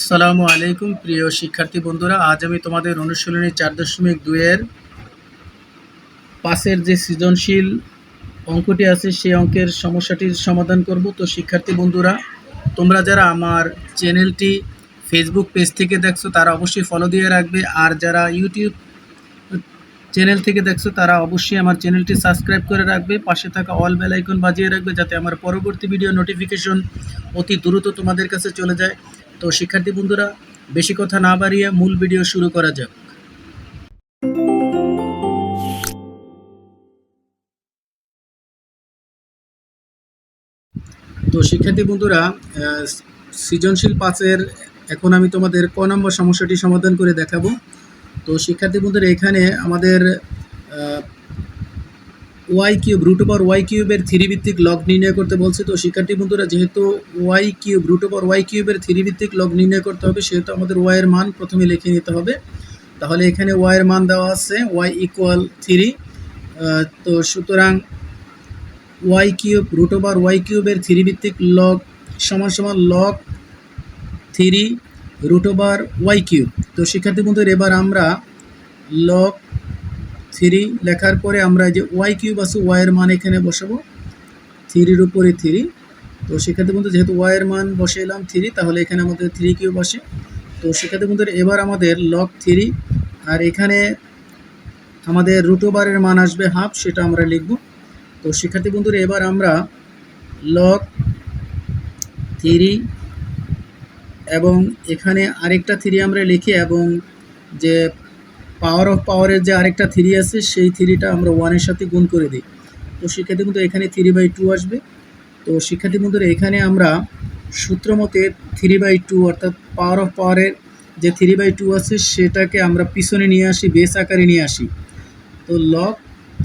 আসসালামু আলাইকুম, প্রিয় শিক্ষার্থী বন্ধুরা। আজ আমি তোমাদের অনুশীলনী চার দশমিক দুইয়ের পাশের যে সৃজনশীল অঙ্কটি আছে, সেই অঙ্কের সমস্যাটির সমাধান করব। তো শিক্ষার্থী বন্ধুরা, তোমরা যারা আমার চ্যানেলটি ফেসবুক পেজ থেকে দেখছ, তারা অবশ্যই ফলো দিয়ে রাখবে। আর যারা ইউটিউব চ্যানেল থেকে দেখছ, তারা অবশ্যই আমার চ্যানেলটি সাবস্ক্রাইব করে রাখবে। পাশে থাকা অল বেল আইকন বাজিয়ে রাখবে, যাতে আমার পরবর্তী ভিডিও নোটিফিকেশন অতি দ্রুত তোমাদের কাছে চলে যায়। তো শিক্ষার্থী বন্ধুরা, বেশি কথা না বাড়িয়ে মূল ভিডিও শুরু করা যাক। তো শিক্ষার্থী বন্ধুরা সৃজনশীল পাঁচের এখন আমি তোমাদের ক নম্বর সমস্যাটি সমাধান করে দেখাবো। তো শিক্ষার্থী বন্ধুরা, এখানে আমাদের Y cube, root over Y কিউবের থ্রি ভিত্তিক লগ নির্ণয় করতে বলছে। তো শিক্ষার্থী বন্ধুরা, যেহেতু Y cube, root over Y কিউবের থ্রি ভিত্তিক লগ নির্ণয় করতে হবে, সেহেতু আমাদের ওয়াইয়ের মান প্রথমে লিখে নিতে হবে। তাহলে এখানে ওয়াইয়ের মান দেওয়া আছে ওয়াই ইকুয়াল থ্রি তো সুতরাং Y cube, root over Y কিউবের থ্রি ভিত্তিক লগ সমান সমান log three root over Y cube. তো শিক্ষার্থী বন্ধুরা, এবার আমরা লগ থ্রি লেখার পরে আমরা যে ওয়াই কিউব আছে ওয়াইয়ের মান এখানে বসাবো। থ্রির উপরে থ্রি। তো শিক্ষার্থী বন্ধু, যেহেতু ওয়াইয়ের মান বসাইলাম থ্রি, তাহলে এখানে আমাদের থ্রি কিউব আসে। তো শিক্ষার্থী বন্ধুরা এবার আমাদের লগ থ্রি, আর এখানে আমাদের রুট ওভারের মান আসবে হাফ সেটা আমরা লিখব। তো শিক্ষার্থী বন্ধুরা, এবার আমরা লগ থ্রি এবং এখানে আরেকটা থ্রি আমরা লিখি এবং যে পাওয়ার অফ পাওয়ারের যে আরেকটা থ্রি আছে, সেই থ্রিটা আমরা ওয়ানের সাথে গুণ করে দিই। তো শিক্ষার্থী বন্ধু এখানে থ্রি বাই টু আসবে। তো শিক্ষার্থী বন্ধুরা, এখানে আমরা সূত্র মতে থ্রি বাই টু অর্থাৎ পাওয়ার অফ পাওয়ারের যে থ্রি বাই টু আছে, সেটাকে আমরা পিছনে নিয়ে আসি বেস আকারে নিয়ে আসি। তো লক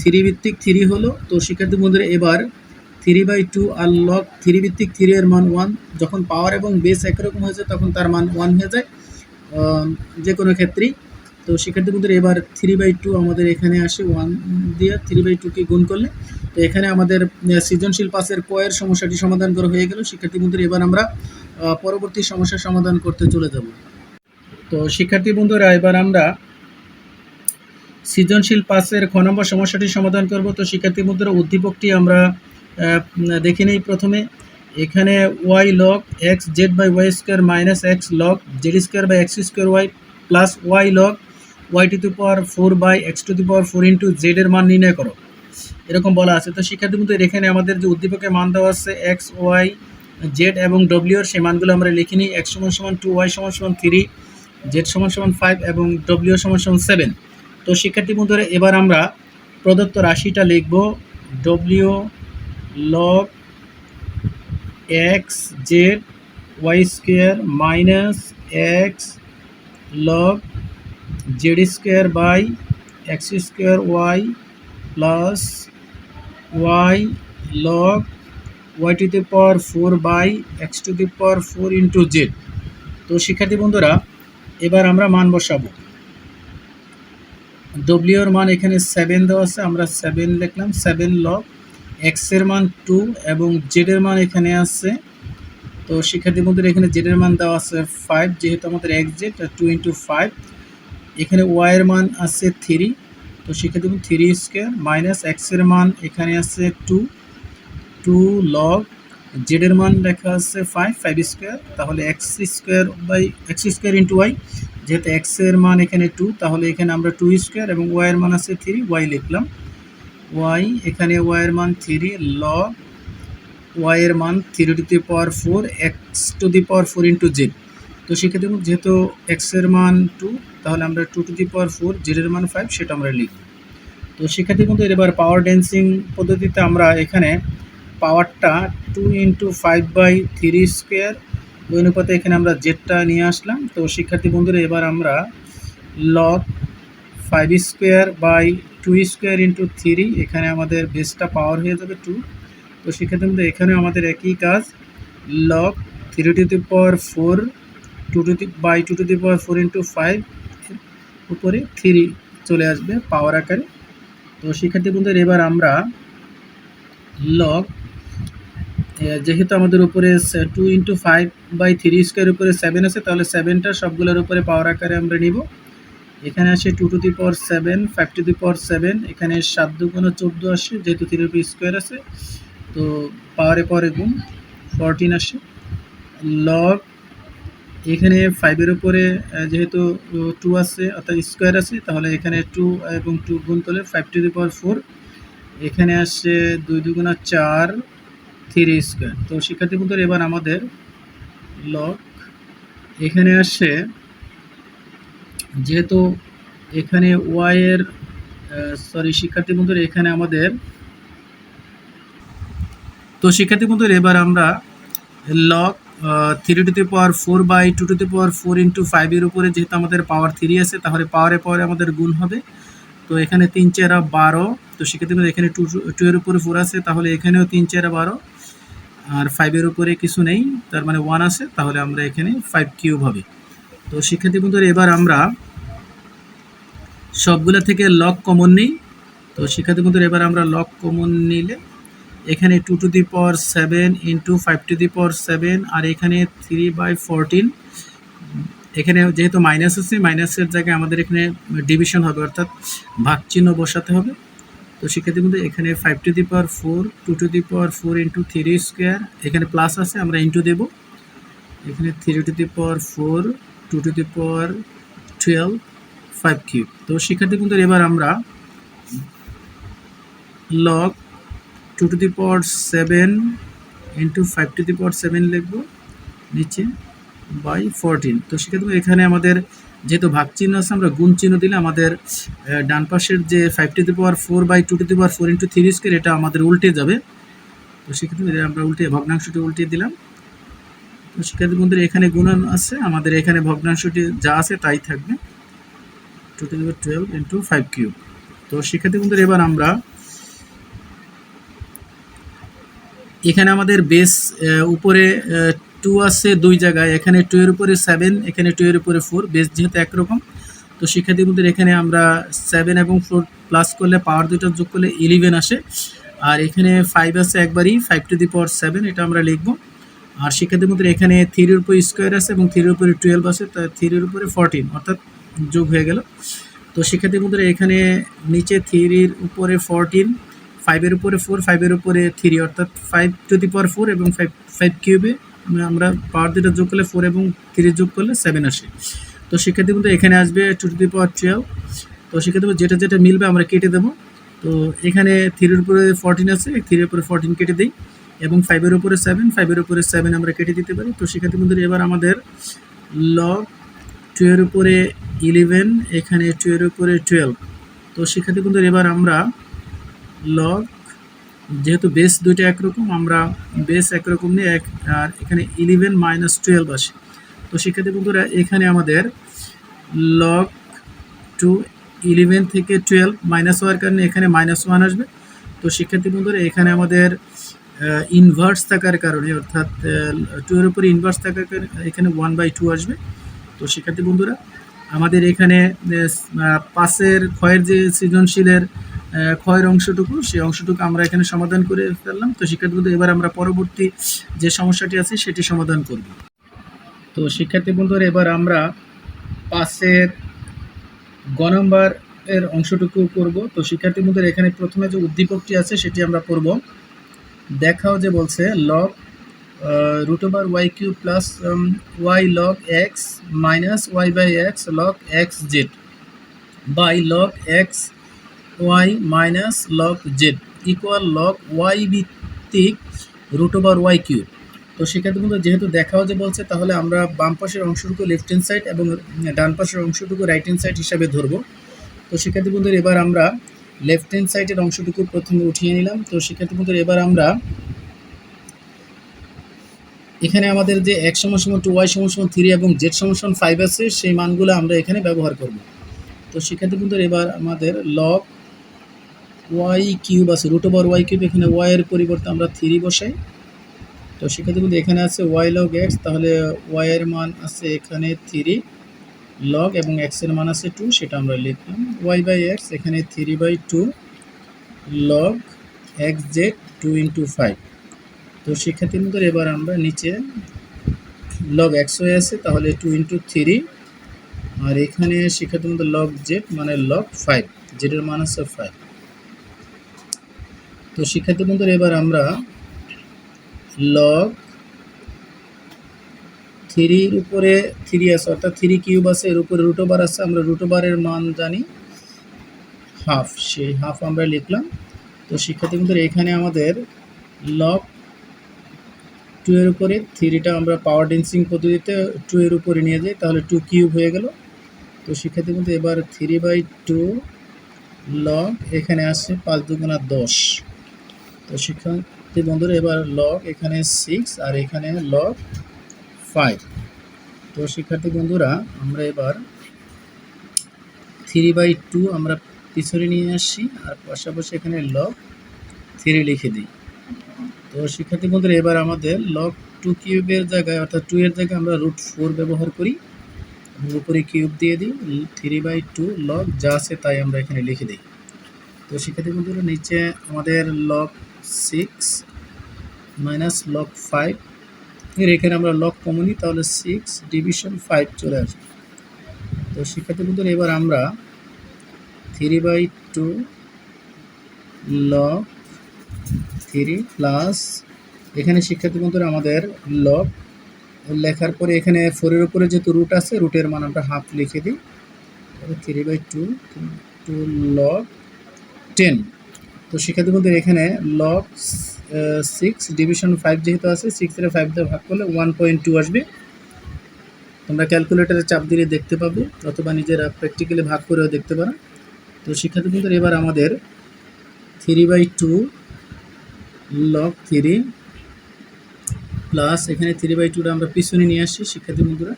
থ্রি ভিত্তিক থ্রি হলো, তো শিক্ষার্থী বন্ধুরা, এবার থ্রি বাই টু আর লক থ্রি ভিত্তিক থ্রি এর মান ওয়ান যখন পাওয়ার এবং বেস একরকম হয়ে যায়, তখন তার মান ওয়ান হয়ে যায়। যে কোনো ক্ষেত্রেই। তো শিক্ষার্থী বন্ধুরা এবার থ্রি বাই টু আমাদের এখানে আসে ওয়ান দিয়ে থ্রি বাই টুকে গুণ করলে। তো এখানে আমাদের সৃজনশীল পাসের কয়ের সমস্যাটি সমাধান করা হয়ে গেল। শিক্ষার্থী বন্ধুরা এবার আমরা পরবর্তী সমস্যার সমাধান করতে চলে যাব। তো শিক্ষার্থী বন্ধুরা এবার আমরা সৃজনশীল পাসের খ নম্বর সমস্যাটি সমাধান করব। তো শিক্ষার্থী বন্ধুরা উদ্দীপকটি আমরা দেখে নিই প্রথমে। এখানে Y log X Z by Y square minus X log Z square by X square Y plus Y log Y to the power four by X to the power four into Z এর মান নির্ণয় করো। এরকম বলা আছে। তো শিক্ষার্থী বন্ধু এখানে আমাদের যে উদ্দীপকের মান দেওয়া আছে এক্স ওয়াই জেড এবং ডব্লিউ এর সেই মানগুলো আমরা লিখে নিই। এক্স সমান সমান টু ওয়াই সমান সমান থ্রি জেড সমান সমান ফাইভ এবং ডব্লিউ সমান সমান সেভেন তো শিক্ষার্থী বন্ধুরা, এবার আমরা প্রদত্ত রাশিটা লিখব। W log X Z Y square minus X log Z square by X square Y plus Y log Y to the power four by X to the power four into Z. তো শিক্ষার্থী বন্ধুরা, এবার আমরা মান বসাবো। W এর মান এখানে সেভেন দেওয়া আছে, আমরা সেভেন লিখলাম সেভেন লগ এক্সের মান টু এবং জেড এর মান এখানে আছে। তো শিক্ষার্থী বন্ধুরা, এখানে জেড এর মান দেওয়া আছে ফাইভ যেহেতু আমাদের X Z two into five এখানে ওয়াইয়ের মান আছে থ্রি তো সেক্ষেত্রে বন্ধু থ্রি স্কোয়ার মাইনাস এক্সের মান এখানে আছে টু টু লগ জেডের মান লেখা আছে ফাইভ ফাইভ স্কোয়ার তাহলে X square by X square into Y যেহেতু এক্সের মান এখানে টু তাহলে এখানে আমরা টু স্কোয়ার এবং ওয়াই এর মান আছে থ্রি ওয়াই লিখলাম। ওয়াই এখানে ওয়াইয়ের মান থ্রি লগ ওয়াইয়ের মান three to the power four X to the power four into Z তো সেক্ষেত্রে যেহেতু এক্সের মান টু তাহলে আমরা two to the power four Z এর মান ফাইভ সেটা আমরা লিখব। তো শিক্ষার্থী বন্ধু এবার পাওয়ার ডেন্সিং পদ্ধতিতে আমরা এখানে পাওয়ারটা two into five by three square ওই অনুপাতে এখানে আমরা জেডটা নিয়ে আসলাম। তো শিক্ষার্থী বন্ধুরা, এবার আমরা log five square by two square into three এখানে আমাদের বেসটা পাওয়ার হয়ে যাবে টু তো শিক্ষার্থী বন্ধু এখানে আমাদের একই কাজ log three to the power four two to the by two to the power four into five উপরে থ্রি চলে আসবে পাওয়ার আকারে। তো শিক্ষার্থী বন্ধুরা, এবার আমরা লগ যেহেতু আমাদের উপরে two into five by three square উপরে সেভেন আছে, তাহলে সেভেনটা সবগুলোর উপরে পাওয়ার আকারে আমরা নিব। এখানে আসে two to the power seven five to the power seven এখানে সাত দুগুণ চোদ্দ আসে, যেহেতু থ্রি রুপি স্কোয়ার আছে। তো পাওয়ারে পাওয়ারে গুণ ফরটিন আসে। লগ এখানে ফাইভের উপরে যেহেতু টু আছে, অর্থাৎ স্কোয়ার আছে, তাহলে এখানে টু এবং টু গুণ করলে five to the power four এখানে আসছে দুই দুগুণা চার থ্রি স্কোয়ার তো শিক্ষার্থী বন্ধুরা, এবার আমাদের লক এখানে আসছে যেহেতু এখানে ওয়াইয়ের সরি শিক্ষার্থী বন্ধুরা, এখানে আমাদের তো শিক্ষার্থী বন্ধুরা, এবার আমরা log three to the power four by two to the power four into ফাইভের উপরে যেহেতু আমাদের পাওয়ার থ্রি আছে, তাহলে পাওয়ারে পাওয়ারে আমাদের গুণ হবে। তো এখানে তিন চেরা বারো, তো বন্ধুরা এখানে টু টু এর উপরে ফোর আছে, তাহলে এখানেও তিন চেরা বারো। আর ফাইভের উপরে কিছু নেই, তার মানে ওয়ান আছে, তাহলে আমরা এখানে ফাইভ কিউব হবে। তো শিক্ষার্থী বন্ধুরা, এবার আমরা সবগুলো থেকে লক কমন নিই। তো শিক্ষার্থী বন্ধুরা, এবার আমরা লক কমন নিলে এখানে two to the power seven into five to the power seven আর এখানে থ্রি বাই ফোরটিন এখানে যেহেতু মাইনাস আছে মাইনাসের জায়গায় আমাদের এখানে ডিভিশন হবে, অর্থাৎ ভাগ চিহ্ন বসাতে হবে। তো শিক্ষার্থী বন্ধু এখানে five to the power four two to the power four into three square এখানে প্লাস আছে, আমরা ইন্টু দেব। এখানে three to the power four two to the power twelve five cube তো শিক্ষার্থী বন্ধুর এবার আমরা log two to the power seven into five to the power seven লিখব, নিচে বাই ফোরটিন তো সেক্ষেত্রে এখানে আমাদের যেহেতু ভাগ চিহ্ন আছে, আমরা গুণ চিহ্ন দিলে আমাদের ডান পাশের যে five to the power four by two to the power four into three square এটা আমাদের উল্টে যাবে। তো সেক্ষেত্রে আমরা উল্টে, ভগ্নাংশটি উল্টে দিলাম। তো শিক্ষার্থী বন্ধুরা, এখানে গুণন আছে, আমাদের এখানে ভগ্নাংশটি যা আছে তাই থাকবে। Two to the power twelve into five cube তো শিক্ষার্থী বন্ধুরা, এবার আমরা এখানে আমাদের বেস উপরে টু আছে দুই জায়গায়। এখানে টু এর উপরে সেভেন এখানে টু এর উপরে ফোর বেস যেহেতু একরকম, তো শিক্ষার্থীদের এখানে আমরা সেভেন এবং ফোর প্লাস করলে পাওয়ার দুটো যোগ করলে ইলেভেন আসে। আর এখানে ফাইভ আছে একবারই five to the power seven এটা আমরা লিখব। আর শিক্ষার্থীর মধ্যে এখানে থ্রির উপরে স্কোয়ার আছে এবং থ্রির উপরে টুয়েলভ আছে তা থ্রির উপরে ফোরটিন অর্থাৎ যোগ হয়ে গেল। তো শিক্ষার্থীর মধ্যে এখানে নিচে থ্রির উপরে ফোরটিন ফাইভের উপরে ফোর ফাইভের উপরে থ্রি অর্থাৎ five to the power four এবং ফাইভ ফাইভ কিউবে আমরা পাওয়ার দুটো যোগ করলে ফোর এবং থ্রি যোগ করলে সেভেন আসে। তো শিক্ষার্থী বন্ধু, এখানে আসবে two to the power twelve তো শিক্ষার্থী যেটা যেটা মিলবে আমরা কেটে দেবো। তো এখানে থ্রির উপরে ফোরটিন আছে থ্রির উপরে ফোরটিন কেটে দিই। এবং ফাইভের উপরে সেভেন ফাইভের উপরে সেভেন আমরা কেটে দিতে পারি। তো শিক্ষার্থী বন্ধুরা, এবার আমাদের লগ টু এর উপরে ইলেভেন এখানে টু এর উপরে টুয়েলভ তো শিক্ষার্থী বন্ধুরা, এবার আমরা লগ যেহেতু বেস দুইটা একরকম, আমরা বেস একরকম নিয়ে এক, আর এখানে ইলেভেন মাইনাস টুয়েলভ আসে। তো শিক্ষার্থী বন্ধুরা, এখানে আমাদের লগ টু ইলেভেন থেকে টুয়েলভ মাইনাস হওয়ার কারণে এখানে মাইনাস ওয়ান আসবে। তো শিক্ষার্থী বন্ধুরা, এখানে আমাদের ইনভার্স থাকার কারণে, অর্থাৎ টু এর উপরে ইনভার্স থাকার কারণে এখানে ওয়ান বাই টু আসবে। তো শিক্ষার্থী বন্ধুরা, আমাদের এখানে পাশের ক্ষয়ের যে সৃজনশীলের ক্ষয়ের অংশটুকু, সেই অংশটুকু আমরা এখানে সমাধান করে ফেললাম। তো শিক্ষার্থী বন্ধু এবার আমরা পরবর্তী যে সমস্যাটি আছে, সেটি সমাধান করব। তো শিক্ষার্থী বন্ধুরা, এবার আমরা পাশের গ নম্বর এর অংশটুকু করব। তো শিক্ষার্থী বন্ধুরা, এখানে প্রথমে যে উদ্দীপকটি আছে, সেটি আমরা পড়ব। দেখাও যে বলছে log root over y q plus y log x minus y by x log x z by log x y minus log z equal log y ভিত্তিক রুট ওভার ওয়াই কিউব তো সেক্ষেত্রে কিন্তু যেহেতু দেখাও যে বলছে, তাহলে আমরা বাম পাশের অংশটুকু লেফট হ্যান্ড সাইড এবং ডান পাশের অংশটুকু রাইট হ্যান্ড সাইড হিসাবে ধরবো। তো শিক্ষার্থী বন্ধুরা এবার আমরা লেফট হ্যান্ড সাইডের অংশটুকু প্রথমে উঠিয়ে নিলাম। তো শিক্ষার্থী বন্ধুরা এবার আমরা এখানে আমাদের যে এক সমান টু ওয়াই সমান সমান থ্রি এবং জেড সমান সমান ফাইভ আছে, সেই মানগুলো আমরা এখানে ব্যবহার করব। তো শিক্ষার্থী বন্ধুরা এবার আমাদের লগ ওয়াই কিউব আছে রুট ওভার ওয়াই কিউব এখানে ওয়াই এর পরিবর্তে আমরা থ্রি বসাই। তো শিক্ষার্থী বন্ধু এখানে আছে ওয়াই লগ এক্স তাহলে ওয়াই এর মান আছে এখানে থ্রি লগ এবং এক্সের মান আছে টু সেটা আমরা লিখলাম। ওয়াই বাই এক্স এখানে three by two log x z two into five তো শিক্ষার্থী বন্ধুর এবার আমরা নিচে লগ এক্স হয়ে আছে, তাহলে টু ইন্টু থ্রি আর এখানে শিক্ষার্থী বন্ধু লগ জেড মানে লগ ফাইভ জেডের মান হচ্ছে ফাইভ তো শিক্ষার্থী বন্ধুর, এবার আমরা লগ থ্রির উপরে থ্রি আছে, অর্থাৎ থ্রি কিউব আছে, এর উপরে রুটোবার আছে, আমরা রুটোবারের মান জানি হাফ সেই হাফ আমরা লিখলাম। তো শিক্ষার্থী বন্ধুরা, এখানে আমাদের লগ টু এর উপরে থ্রিটা আমরা পাওয়ার ডেন্সিং পদ্ধতিতে টু এর উপরে নিয়ে যাই, তাহলে টু কিউব হয়ে গেল। তো শিক্ষার্থী বন্ধু এবার থ্রি বাই টু লগ এখানে আসছে পাঁচ দুগুণা দশ। তো শিক্ষার্থী বন্ধুরা, এবার লগ এখানে সিক্স আর এখানে লগ ফাইভ তো শিক্ষার্থী বন্ধুরা, আমরা এবার থ্রি বাই টু আমরা পিছনে নিয়ে আসছি আর পাশাপাশি এখানে লগ থ্রি লিখে দিই। তো শিক্ষার্থী বন্ধুরা, এবার আমাদের লগ টু কিউবের জায়গায় অর্থাৎ টু এর জায়গায় আমরা রুট ফোর ব্যবহার করি। উপরে কিউব দিয়ে দিই থ্রি বাই টু লগ যা আছে তাই আমরা এখানে লিখে দিই। তো শিক্ষার্থী বন্ধুরা, নিচে আমাদের log six minus log five এর এখানে আমরা লগ কমনি তাহলে সিক্স ডিভিশন ফাইভ চলে আসবে। তো শিক্ষার্থী বন্ধুরা, এবার আমরা three by two log three plus এখানে শিক্ষার্থী বন্ধুরা, আমাদের লগ লেখার পরে এখানে ফোরের উপরে যেহেতু রুট আছে রুটের মান আমরা হাফ লিখে দিই। Three by two two log ten. তো শিক্ষার্থী এখানে লগ সিক্স ডিভিশন ফাইভ যেহেতু আছে সিক্স এর ফাইভ দিয়ে ভাগ করলে ওয়ান পয়েন্ট টু আসবে। তোমরা ক্যালকুলেটারে চাপ দিলে দেখতে পাবে, অথবা নিজেরা প্র্যাকটিক্যালি ভাগ করেও দেখতে পারো। তো শিক্ষার্থী এবার আমাদের three by two log three plus এখানে থ্রি বাই টুটা আমরা পিছনে নিয়ে আসছি শিক্ষার্থী বন্ধুরা।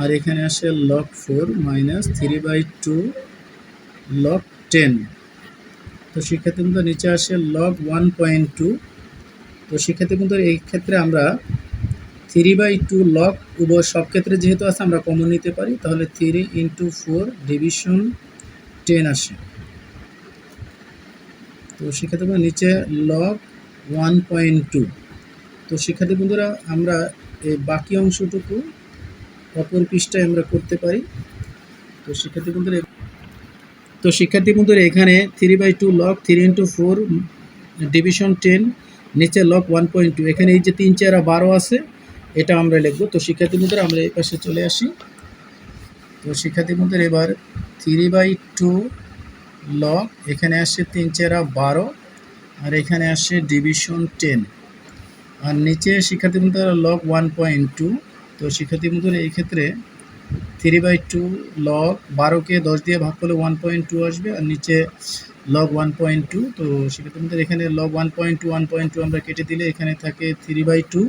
আর এখানে আসে log four minus three by two log ten তো শিক্ষার্থী বন্ধুরা নিচে আসে লগ ওয়ান পয়েন্ট টু তো শিক্ষার্থী বন্ধুরা এই ক্ষেত্রে আমরা থ্রি বাই টু লগ উভয় সব ক্ষেত্রে যেহেতু আছে, আমরা কমন নিতে পারি, তাহলে three into four division ten আসে। তো বন্ধুরা নিচে লগ ওয়ান পয়েন্ট টু তো শিক্ষার্থী বন্ধুরা আমরা এই বাকি অংশটুকু অপর পৃষ্ঠায় আমরা করতে পারি। তো শিক্ষার্থী বন্ধুরা তো শিক্ষার্থী বন্ধুরা, এখানে three by two log three into four division ten নিচে লগ ওয়ান পয়েন্ট টু এখানে এই যে তিন, চারা বারো আছে, এটা আমরা লিখব। তো শিক্ষার্থী বন্ধুরা, আমরা এই পাশে চলে আসি। তো শিক্ষার্থী বন্ধুরা, এবার থ্রি বাই টু লগ এখানে আসছে তিন, চেরা বারো, আর এখানে আসছে ডিভিশন টেন আর নিচে শিক্ষার্থী বন্ধুরা লগ ওয়ান পয়েন্ট টু তো শিক্ষার্থী বন্ধুরা, এই ক্ষেত্রে থ্রি বাই টু লগ বারোকে দশ দিয়ে ভাগ করলে ওয়ান পয়েন্ট টু আসবে আর নিচে লগ ওয়ান পয়েন্ট টু তো শিক্ষার্থী বন্ধুরা এখানে log one point two one point two আমরা কেটে দিলে এখানে থাকে থ্রি বাই টু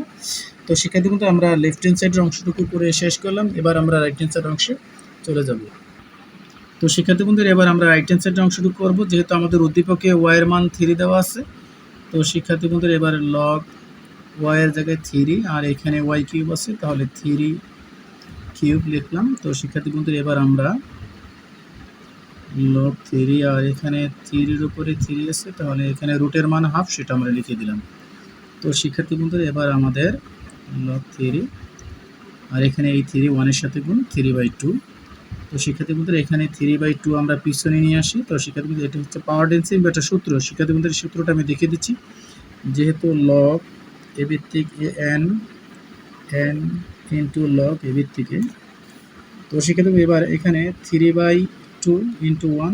তো শিক্ষার্থী বন্ধু আমরা লেফট হ্যান্ড সাইডের অংশটুকু করে শেষ করলাম, এবার আমরা রাইট হ্যান্ড সাইড অংশে চলে যাব। তো শিক্ষার্থী বন্ধুরা, এবার আমরা রাইট হ্যান্ড সাইডের অংশটুকু করব, যেহেতু আমাদের উদ্দীপকে ওয়াইয়ের মান থ্রি দেওয়া আছে। তো শিক্ষার্থী বন্ধুরা, এবার লগ ওয়াইয়ের জায়গায় থ্রি আর এখানে ওয়াই কিউব আছে, তাহলে থ্রি কিউব লিখলাম। তো শিক্ষার্থী বন্ধুরা, এবার আমরা লগ থ্রি আর এখানে থ্রির উপরে থ্রি আছে, তাহলে এখানে রুটের মান হাফ সেটা আমরা লিখে দিলাম। তো শিক্ষার্থী বন্ধুরা, এবার আমাদের লগ থ্রি আর এখানে এই থ্রি ওয়ানের সাথে গুণ থ্রি বাই টু তো শিক্ষার্থী বন্ধুরা, এখানে থ্রি বাই টু আমরা পিছনে নিয়ে আসি। তো শিক্ষার্থী বন্ধুরা, এটা হচ্ছে পাওয়ার ডেন্সিং বা একটা সূত্র। শিক্ষার্থী বন্ধুরা সূত্রটা আমি দেখিয়ে দিচ্ছি। যেহেতু লগ এ ভিত্তিক a n n into log a ভিত্তিকে তো শিক্ষার্থী এবার এখানে three by two into one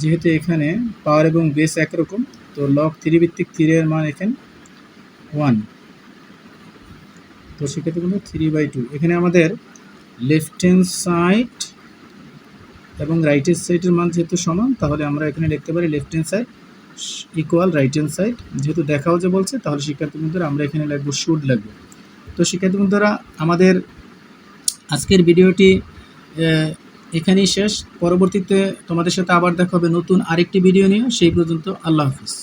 যেহেতু এখানে পাওয়ার এবং বেস একরকম, তো লগ থ্রি ভিত্তিক থ্রি মান এখানে ওয়ান তো সেক্ষেত্রে বলব থ্রি বাই টু এখানে আমাদের লেফট হ্যান্ড সাইড এবং রাইট হ্যান্ড সাইডের মান যেহেতু সমান, তাহলে আমরা এখানে লিখতে পারি left hand side equal right hand side যেহেতু দেখাও যে বলছে, তাহলে শিক্ষার্থী আমরা এখানে লিখব শুড লিখব। তো শিক্ষার্থী বন্ধুরা, আমাদের আজকের ভিডিওটি এখানেই শেষ। পরবর্তীতে তোমাদের সাথে আবার দেখা হবে নতুন আরেকটি ভিডিও নিয়ে। সেই পর্যন্ত আল্লাহ হাফিজ।